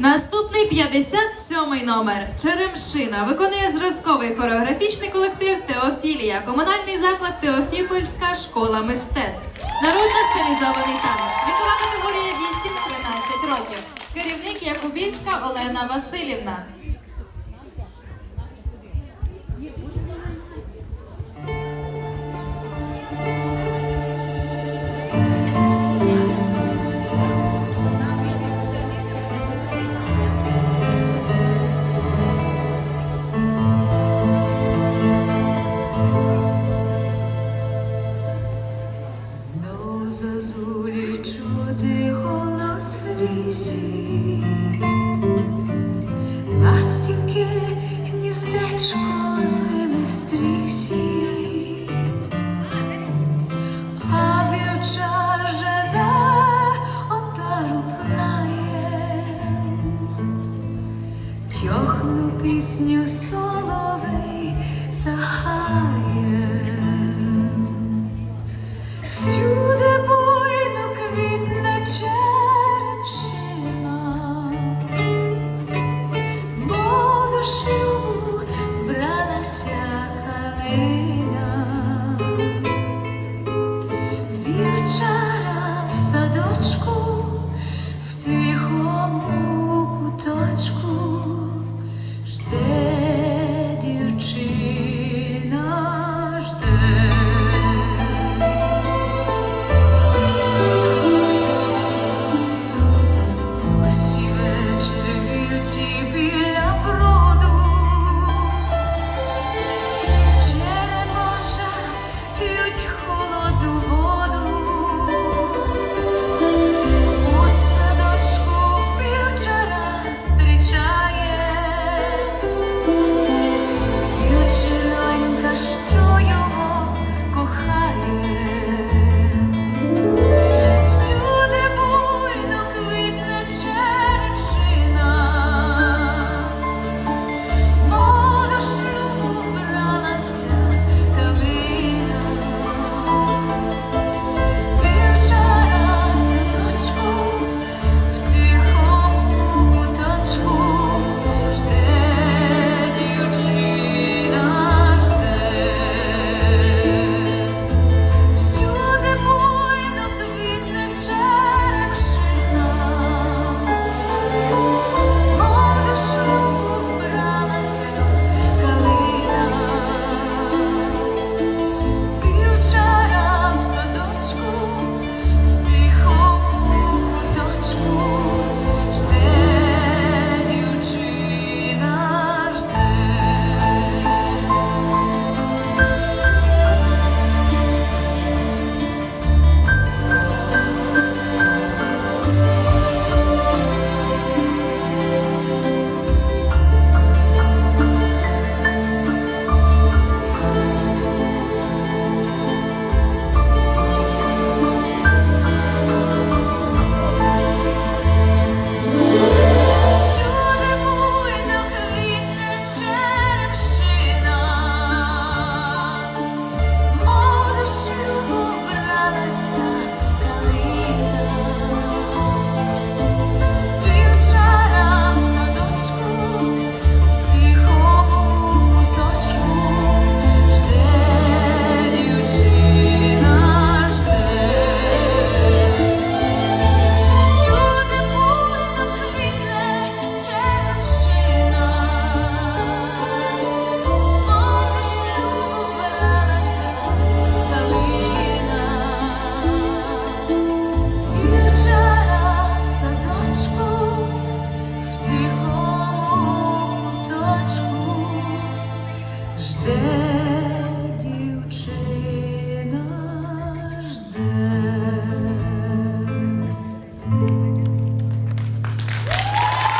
Наступний 57-й номер Черемшина виконує зразковий хореографічний колектив Теофілія, комунальний заклад Теофіпольська школа мистецтв. Народно стилізований танець. Вікова категорія 8-13 років. Керівник Якубівська Олена Васильівна. Чути голос в лісі, ластівки гніздечко згине в стрісі, а вівчар жене отару плає, пісню соловей